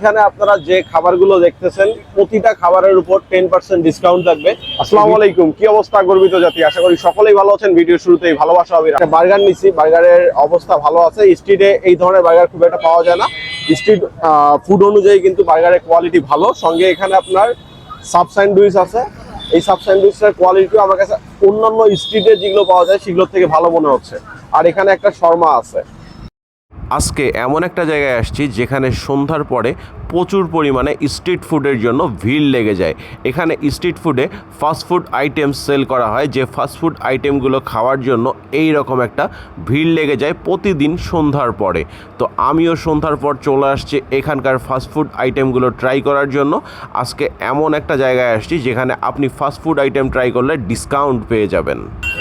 এখানে আপনারা যে খাবারগুলো দেখতেছেন, প্রতিটা খাবারের উপর টেন পার্সেন্ট ডিসকাউন্ট থাকবে। আসসালামু আলাইকুম, কি অবস্থা গর্বিত জাতি? আশা করি সকলেই ভালো আছেন। ভিডিও শুরুতেই ভালোবাসা হবে। বার্গার নিছি, বার্গারের অবস্থা ভালো আছে। স্ট্রিটে এই ধরনের বার্গার খুব একটা পাওয়া যায় না। স্ট্রিট ফুড অনুযায়ী কিন্তু বার্গারের কোয়ালিটি ভালো। সঙ্গে এখানে আপনার সাব স্যান্ডউইচ আছে। এই সাব স্যান্ডউইচের কোয়ালিটিও আমার কাছে অন্যান্য স্ট্রিটে যেগুলো পাওয়া যায়, সেগুলোর থেকে ভালো মনে হচ্ছে। আর এখানে একটা শর্মা আছে। আজকে এমন একটা জায়গায় আসছি যেখানে সন্ধ্যার পরে প্রচুর পরিমাণে স্ট্রিট ফুডের জন্য ভিড় লেগে যায়। এখানে স্ট্রিট ফুডে ফাস্টফুড আইটেম সেল করা হয়, যে ফাস্টফুড আইটেমগুলো খাওয়ার জন্য এই রকম একটা ভিড় লেগে যায় প্রতিদিন সন্ধ্যার পরে। তো আমিও সন্ধ্যার পর চলে আসছি এখানকার ফাস্টফুড আইটেমগুলো ট্রাই করার জন্য। আজকে এমন একটা জায়গায় আসছি যেখানে আপনি ফাস্টফুড আইটেম ট্রাই করলে ডিসকাউন্ট পেয়ে যাবেন।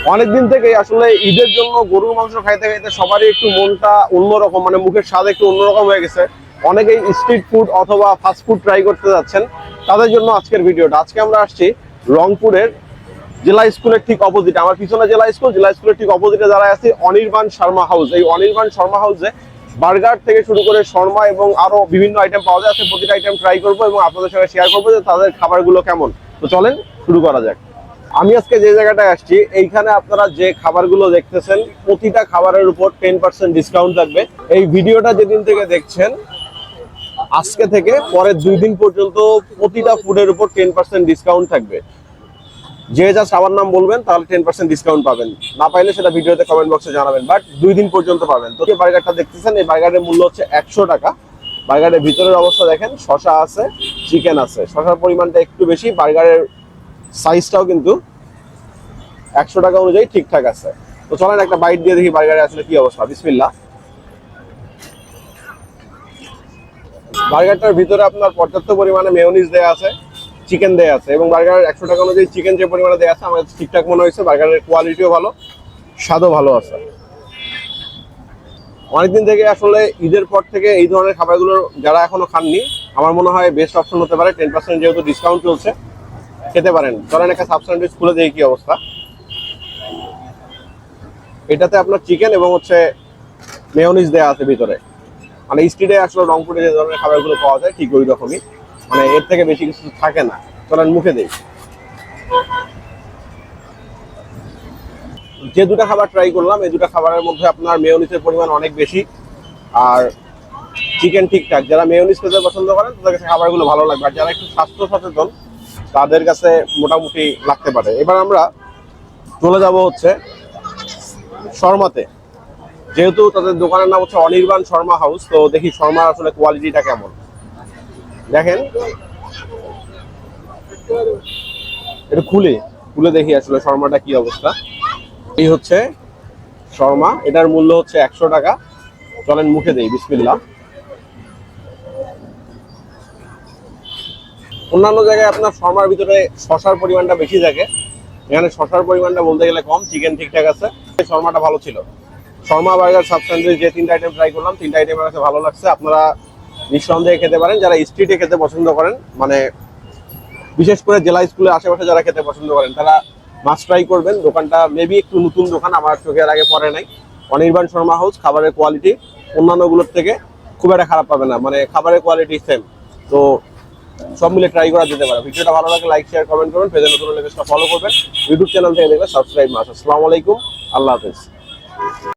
অনেকদিন থেকে আসলে ঈদের জন্য গরুর মাংস খাইতে খাইতে সবারই একটু মনটা অন্যরকম মানে মুখের স্বাদ একটু অন্যরকম হয়ে গেছে। অনেকেই স্ট্রিট ফুড অথবা ফাস্ট ফুড ট্রাই করতে যাচ্ছেন। তাদের জন্য আজকের ভিডিওটা। আজকে আমরা আসছি রংপুরের জেলা স্কুলের ঠিক অপোজিটে। আমার পিছনে জেলা স্কুল, জেলা স্কুলের ঠিক অপোজিটে দাঁড়ায় আছি, অনির্বাণ শর্মা হাউস এই অনির্বাণ শর্মা হাউসে বার্গার থেকে শুরু করে শর্মা এবং আরও বিভিন্ন আইটেম পাওয়া যায়। প্রতিটা আইটেম ট্রাই করব এবং আপনাদের সঙ্গে শেয়ার করব যে তাদের খাবারগুলো কেমন। তো চলেন শুরু করা যাক। আমি আজকে যে জায়গাটায় আসছি, এইখানে আপনারা যে খাবারগুলো দেখতেছেন, প্রতিটা খাবারের উপর টেন পার্সেন্ট ডিসকাউন্ট থাকবে এই ভিডিওটা যেদিন থেকে দেখছেন, আজকে থেকে পরের দুই দিন পর্যন্ত প্রতিটা ফুডের উপর টেন পার্সেন্ট ডিসকাউন্ট থাকবে। যে যা সাবার নাম বলবেন, তাহলে টেন পার্সেন্ট ডিসকাউন্ট পাবেন। না পাইলে সেটা ভিডিওতে কমেন্ট বক্সে জানাবেন বাট দুই দিন পর্যন্ত পাবেন। তো বার্গারটা দেখতেছেন, এই বার্গারের মূল্য হচ্ছে একশো টাকা। বার্গারের ভিতরের অবস্থা দেখেন শশা আছে চিকেন আছে। শশার পরিমাণটা একটু বেশি, বার্গারের সাইজটাও কিন্তু একশো টাকা অনুযায়ী ঠিকঠাক আছে। তো চলেন একটা বাইট দিয়ে দেখি বার্গারে আসলে কি অবস্থা। বিসমিল্লা বার্গারটার ভিতরে আপনার পর্যাপ্ত পরিমাণে মেয়নিজ দেওয়া আছে চিকেন দেওয়া আছে এবং বার্গারের একশো টাকা অনুযায়ী চিকেন যে পরিমাণে দেওয়া আছে আমার ঠিকঠাক মনে হয়েছে। বার্গারের কোয়ালিটিও ভালো, স্বাদও ভালো আছে। অনেকদিন থেকে আসলে ঈদের পর থেকে এই ধরনের খাবারগুলো যারা এখনও খাননি, আমার মনে হয় বেস্ট অপশন হতে পারে। টেন পার্সেন্ট যেহেতু ডিসকাউন্ট চলছে খেতে পারেন। ধরেন একটা সাব স্যান্ডউইচ খুলে দেখি কি অবস্থা। এটাতে আপনার চিকেন এবং হচ্ছে মেয়নিজ দেওয়া আছে ভিতরে। মানে স্ট্রিটে আসলে রংপুরে যে ধরনের খাবারগুলো পাওয়া যায় ঠিক ওই রকমই। মানে এর থেকে বেশি কিছু থাকে না। চলেন মুখে দেই যে দুটো খাবার ট্রাই করলাম, এই দুটো খাবারের মধ্যে আপনার মেয়নিজের পরিমাণ অনেক বেশি। আর চিকেন ঠিকঠাক। যারা মেয়নিজ খেতে পছন্দ করেন, তাদের কাছে খাবারগুলো ভালো লাগবে। আর যারা একটু স্বাস্থ্য সচেতন তাদের কাছে মোটামুটি লাগতে পারে। এবার আমরা চলে যাব হচ্ছে শর্মাতে। যেহেতু তাদের দোকানের নাম হচ্ছে অনির্বাণ শর্মা হাউস, তো দেখি শর্মার আসলে কোয়ালিটিটা কেমন। দেখেন। এটা খুলে খুলে দেখি আসলে শর্মাটা কি অবস্থা। এই হচ্ছে শর্মা, এটার মূল্য হচ্ছে একশো টাকা। চলেন মুখে দেই বিসমিল্লা অন্যান্য জায়গায় আপনার শর্মার ভিতরে শশার পরিমাণটা বেশি থাকে। এখানে শশার পরিমাণটা বলতে গেলে কম চিকেন ঠিকঠাক আছে। শর্মাটা ভালো ছিল। শর্মা বার্গার, সাব স্যান্ডউইচ যে তিনটা আইটেম ট্রাই করলাম, তিনটা আইটেম আমার কাছে ভালো লাগছে। আপনারা নিঃসন্দেহে খেতে পারেন। যারা স্ট্রিটে খেতে পছন্দ করেন মানে বিশেষ করে জেলা স্কুলের আশেপাশে যারা খেতে পছন্দ করেন, তারা মাছ ট্রাই করবেন। দোকানটা মেবি একটু নতুন দোকান, আমার চোখের আগে পড়ে নাই। অনির্বাণ শর্মা হাউস খাবারের কোয়ালিটি অন্যান্যগুলোর থেকে খুব একটা খারাপ পাবে না। মানে খাবারের কোয়ালিটি সেম তো সব মিলে ট্রাই করা যেতে পারে। ভিডিওটা ভালো লাগে লাইক শেয়ার কমেন্ট করবেন, পেজে নতুন ফলো করবেন। ইউটিউব চ্যানেল থেকে দেখবেন সাবস্ক্রাইব মাস। আসসালামু আলাইকুম, আল্লাহ হাফেজ।